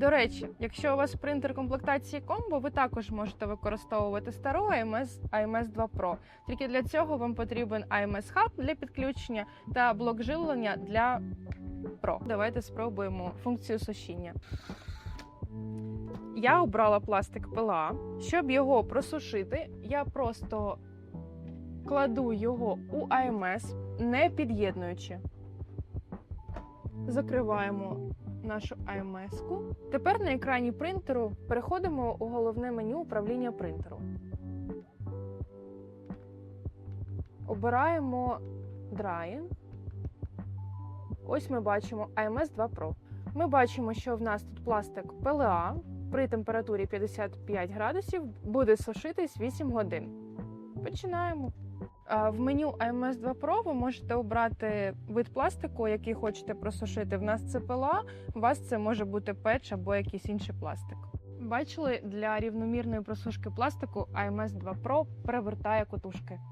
До речі, якщо у вас принтер комплектації комбо, ви також можете використовувати стару AMS, AMS 2 Pro. Тільки для цього вам потрібен AMS Hub для підключення та блок живлення для Pro. Давайте спробуємо функцію сушіння. Я обрала пластик пила. Щоб його просушити, я просто кладу його у AMS, не під'єднуючи. Закриваємо нашу AMS-ку. Тепер на екрані принтеру переходимо у головне меню управління принтеру. Обираємо Drying. Ось ми бачимо AMS 2 Pro. Ми бачимо, що в нас тут пластик PLA при температурі 55 градусів буде сушитись 8 годин. Починаємо. В меню AMS 2 Pro ви можете обрати вид пластику, який хочете просушити. В нас це пила, у вас це може бути печ або якийсь інший пластик. Бачили, для рівномірної просушки пластику AMS 2 Pro перевертає котушки.